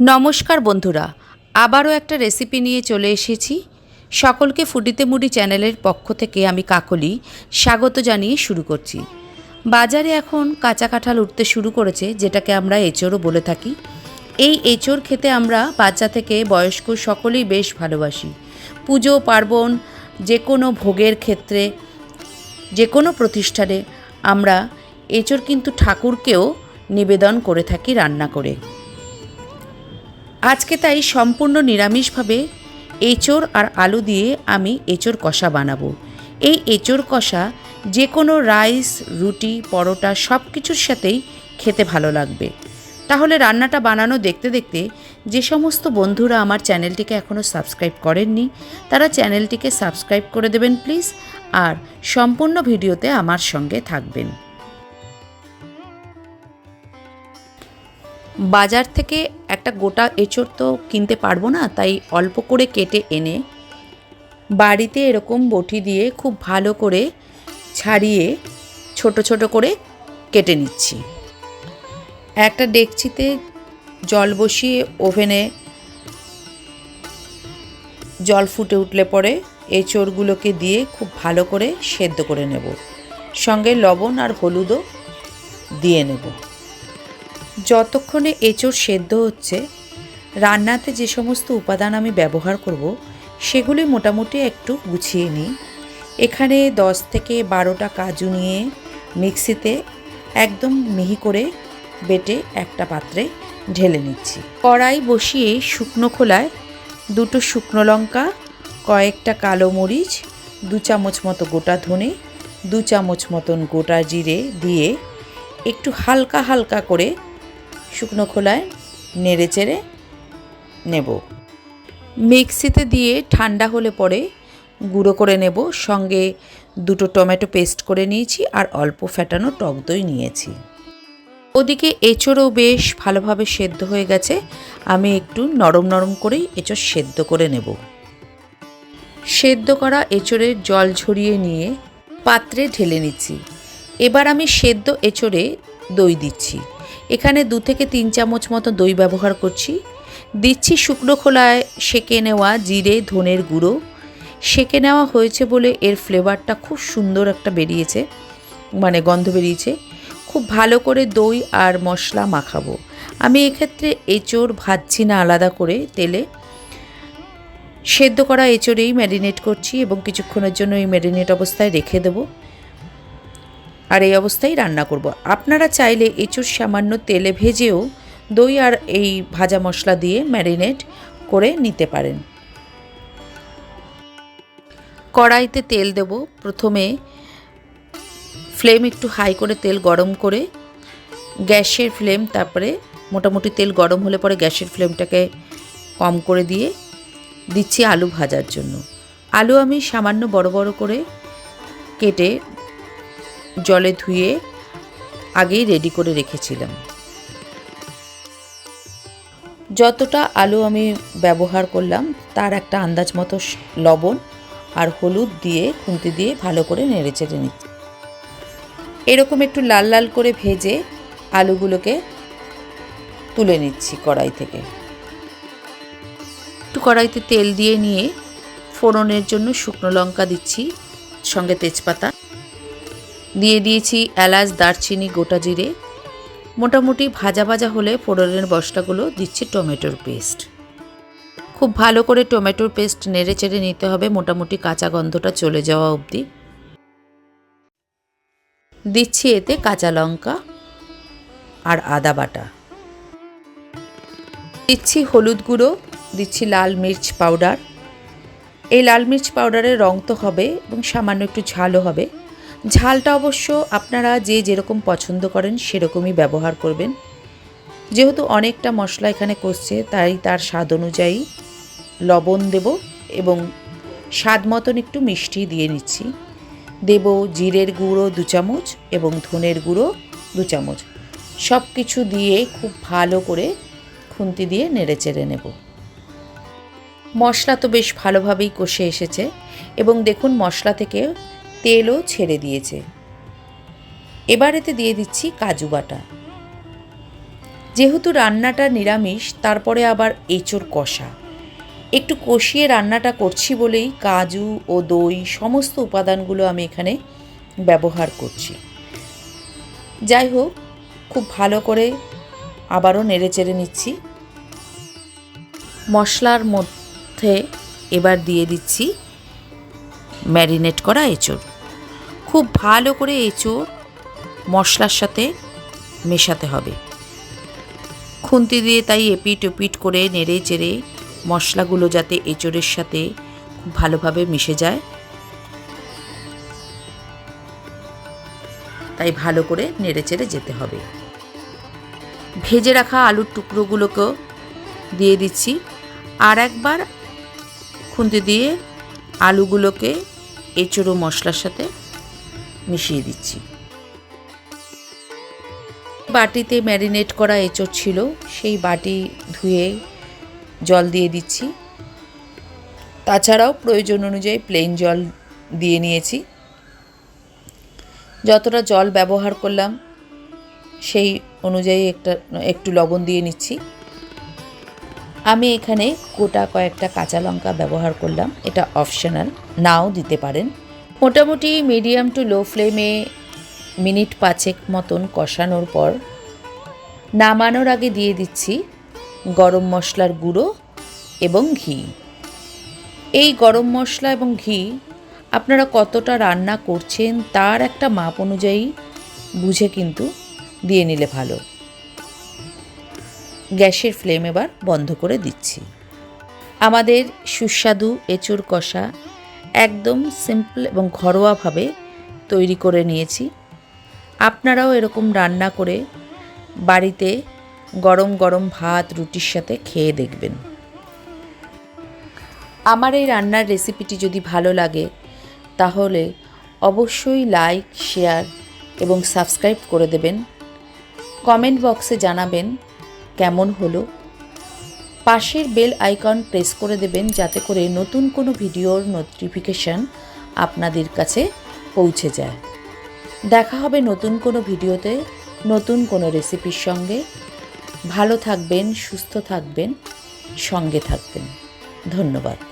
নমস্কার বন্ধুরা, আবারও একটা রেসিপি নিয়ে চলে এসেছি। সকলকে ফুডিতে মুডি চ্যানেলের পক্ষ থেকে আমি কাকলি স্বাগত জানিয়ে শুরু করছি। বাজারে এখন কাঁচা কাঁঠাল উঠতে শুরু করেছে, যেটাকে আমরা এঁচড়ও বলে থাকি। এই এঁচড় খেতে আমরা বাচ্চা থেকে বয়স্ক সকলেই বেশ ভালোবাসি। পুজো, পার্বণ, যে কোনো ভোগের ক্ষেত্রে, যে কোনো প্রতিষ্ঠানে আমরা এঁচড় কিন্তু ঠাকুরকেও নিবেদন করে থাকি রান্না করে। আজকে তাই সম্পূর্ণ নিরামিষভাবে এঁচড় আর আলু দিয়ে আমি এঁচড় কষা বানাবো। এই এঁচড় কষা যে কোনো রাইস, রুটি, পরোটা সব কিছুর সাথেই খেতে ভালো লাগবে। তাহলে রান্নাটা বানানো দেখতে দেখতে যে সমস্ত বন্ধুরা আমার চ্যানেলটিকে এখনও সাবস্ক্রাইব করেননি, তারা চ্যানেলটিকে সাবস্ক্রাইব করে দেবেন প্লিজ, আর সম্পূর্ণ ভিডিওতে আমার সঙ্গে থাকবেন। বাজার থেকে একটা গোটা এঁচড় তো কিনতে পারব না, তাই অল্প করে কেটে এনে বাড়িতে এরকম বটি দিয়ে খুব ভালো করে ছাড়িয়ে ছোট ছোট করে কেটে নিচ্ছি। একটা ডেকচিতে জল বসিয়ে ওভেনে জল ফুটে উঠলে পরে এঁচড়গুলোকে দিয়ে খুব ভালো করে সেদ্ধ করে নেব। সঙ্গে লবণ আর হলুদও দিয়ে নেব। যতক্ষণে এঁচড় সেদ্ধ হচ্ছে, রান্নাতে যে সমস্ত উপাদান আমি ব্যবহার করব, সেগুলি মোটামুটি একটু গুছিয়ে নিই। এখানে দশ থেকে বারোটা কাজু নিয়ে মিক্সিতে একদম মিহি করে বেটে একটা পাত্রে ঢেলে নিচ্ছি। কড়াই বসিয়ে শুকনো খোলায় দুটো শুকনো লঙ্কা, কয়েকটা কালো মরিচ, দু চামচ মতো গোটা ধনে, দু চামচ মতন গোটা জিরে দিয়ে একটু হালকা হালকা করে শুকনো খোলায় নেড়ে চেড়ে নেব। মিক্সিতে দিয়ে ঠান্ডা হলে পরে গুঁড়ো করে নেব। সঙ্গে দুটো টমেটো পেস্ট করে নিয়েছি আর অল্প ফ্যাটানো টক দই নিয়েছি। ওদিকে এঁচড়ও বেশ ভালোভাবে সেদ্ধ হয়ে গেছে। আমি একটু নরম নরম করেই এঁচড় সেদ্ধ করে নেব। সেদ্ধ করা এঁচড়ের জল ঝরিয়ে নিয়ে পাত্রে ঢেলে নিচ্ছি। এবার আমি সেদ্ধ এঁচড়ে দই দিচ্ছি। এখানে দু থেকে তিন চামচ মতো দই ব্যবহার করছি। দিচ্ছি শুকনো খোলায় সেকে নেওয়া জিরে, ধনের গুঁড়ো। সেকে নেওয়া হয়েছে বলে এর ফ্লেভারটা খুব সুন্দর একটা বেরিয়েছে মানে গন্ধ বেরিয়েছে। খুব ভালো করে দই আর মশলা মাখাবো। আমি এক্ষেত্রে এঁচড় ভাজছি না আলাদা করে তেলে। সেদ্ধ করা এঁচড়েই ম্যারিনেট করছি এবং কিছুক্ষণের জন্য এই ম্যারিনেট অবস্থায় রেখে দেবো। আর এই অবস্থায় রান্না করব। আপনারা চাইলে এঁচুর সামান্য তেলে ভেজেও দই আর এই ভাজা মশলা দিয়ে ম্যারিনেট করে নিতে পারেন। কড়াইতে তেল দেব। প্রথমে ফ্লেম একটু হাই করে তেল গরম করে গ্যাসের ফ্লেম, তারপরে মোটামুটি তেল গরম হলে পরে গ্যাসের ফ্লেমটাকে কম করে দিয়ে দিচ্ছি আলু ভাজার জন্য। আলু আমি সামান্য বড় বড় করে কেটে জলে ধুয়ে আগেই রেডি করে রেখেছিলাম। যতটা আলু আমি ব্যবহার করলাম, তার একটা আন্দাজ মতো লবণ আর হলুদ দিয়ে খুন্তি দিয়ে ভালো করে নেড়ে চেড়ে নিচ্ছি এরকম একটু লাল লাল করে ভেজে আলুগুলোকে তুলে নিচ্ছি কড়াই থেকে। একটু কড়াইতে তেল দিয়ে নিয়ে ফোড়নের জন্য শুকনো লঙ্কা দিচ্ছি, সঙ্গে তেজপাতা দিয়ে দিয়েছি এলাচ, দারচিনি, গোটা জিরে। মোটামুটি ভাজা ভাজা হলে ফোড়নের বস্তাগুলো দিচ্ছি টমেটোর পেস্ট। খুব ভালো করে টমেটোর পেস্ট নেড়ে চেড়ে নিতে হবে, মোটামুটি কাঁচা গন্ধটা চলে যাওয়া অবধি। দিচ্ছি এতে কাঁচা লঙ্কা আর আদা বাটা। দিচ্ছি হলুদ গুঁড়ো, দিচ্ছি লাল মির্চ পাউডার। এই লাল মির্চ পাউডারের রং তো হবে এবং সামান্য একটু ঝালও হবে। ঝালটা অবশ্য আপনারা যে যেরকম পছন্দ করেন সেরকমই ব্যবহার করবেন। যেহেতু অনেকটা মশলা এখানে কষছে, তাই তার স্বাদ অনুযায়ী লবণ দেব এবং স্বাদ মতন একটু মিষ্টি দিয়ে নিচ্ছি। দেব জিরের গুঁড়ো দু চামচ এবং ধনের গুঁড়ো দু চামচ। সব কিছু দিয়ে খুব ভালো করে খুন্তি দিয়ে নেড়ে চেড়ে নেব। মশলা তো বেশ ভালোভাবেই কষে এসেছে এবং দেখুন মশলা থেকে তেলও ছেড়ে দিয়েছে। এবার এতে দিয়ে দিচ্ছি কাজু বাটা। যেহেতু রান্নাটা নিরামিষ, তারপরে আবার এঁচোড় কষা। একটু কষিয়ে রান্নাটা করছি বলেই কাজু ও দই সমস্ত উপাদানগুলো আমি এখানে ব্যবহার করছি। যাই হোক, খুব ভালো করে আবারও নেড়ে চেড়ে নিচ্ছি। মশলার মধ্যে এবার দিয়ে দিচ্ছি ম্যারিনেট করা এঁচোড়। খুব ভালো করে এঁচোড় মশলার সাথে মেশাতে হবে। খুন্তি দিয়ে তাই এপিট ওপিট করে নেড়ে চেড়ে মশলাগুলো যাতে এঁচোড়ের সাথে খুব ভালোভাবে মিশে যায়, তাই ভালো করে নেড়ে চেড়ে যেতে হবে। ভেজে রাখা আলুর টুকরোগুলোকেও দিয়ে দিচ্ছি। আর একবার খুন্তি দিয়ে আলুগুলোকে এঁচোড়ো মশলার সাথে মিশিয়ে দিচ্ছি। বাটিতে ম্যারিনেট করা এঁচোড় ছিল, সেই বাটি ধুয়ে জল দিয়ে দিচ্ছি। তাছাড়াও প্রয়োজন অনুযায়ী প্লেন জল দিয়ে নিয়েছি। যতটা জল ব্যবহার করলাম, সেই অনুযায়ী একটা, একটু লবণ দিয়ে নিচ্ছি। আমি এখানে গোটা কয়েকটা কাঁচা লঙ্কা ব্যবহার করলাম, এটা অপশনাল নাও দিতে পারেন। মোটামুটি মিডিয়াম টু লো ফ্লেমে মিনিট পাঁচেক মতন কষানোর পর নামানোর আগে দিয়ে দিচ্ছি গরম মশলার গুঁড়ো এবং ঘি। এই গরম মশলা এবং ঘি আপনারা কতটা রান্না করছেন তার একটা মাপ অনুযায়ী বুঝে কিন্তু দিয়ে নিলে ভালো। গ্যাসের ফ্লেম এবার বন্ধ করে দিচ্ছি। আমাদের সুস্বাদু এঁচুর কষা একদম সিম্পল এবং ঘরোয়াভাবে তৈরি করে নিয়েছি। আপনারাও এরকম রান্না করে বাড়িতে গরম গরম ভাত, রুটির সাথে খেয়ে দেখবেন। আমার এই রান্নার রেসিপিটি যদি ভালো লাগে, তাহলে অবশ্যই লাইক শেয়ার এবং সাবস্ক্রাইব করে দেবেন। কমেন্ট বক্সে জানাবেন কেমন হলো পাশের বেল আইকন প্রেস করে দেবেন যাতে করে নতুন কোনো ভিডিওর নোটিফিকেশান আপনাদের কাছে পৌঁছে যায়। দেখা হবে নতুন কোনো ভিডিওতে, নতুন কোনো রেসিপির সঙ্গে। ভালো থাকবেন, সুস্থ থাকবেন, সঙ্গে থাকবেন। ধন্যবাদ।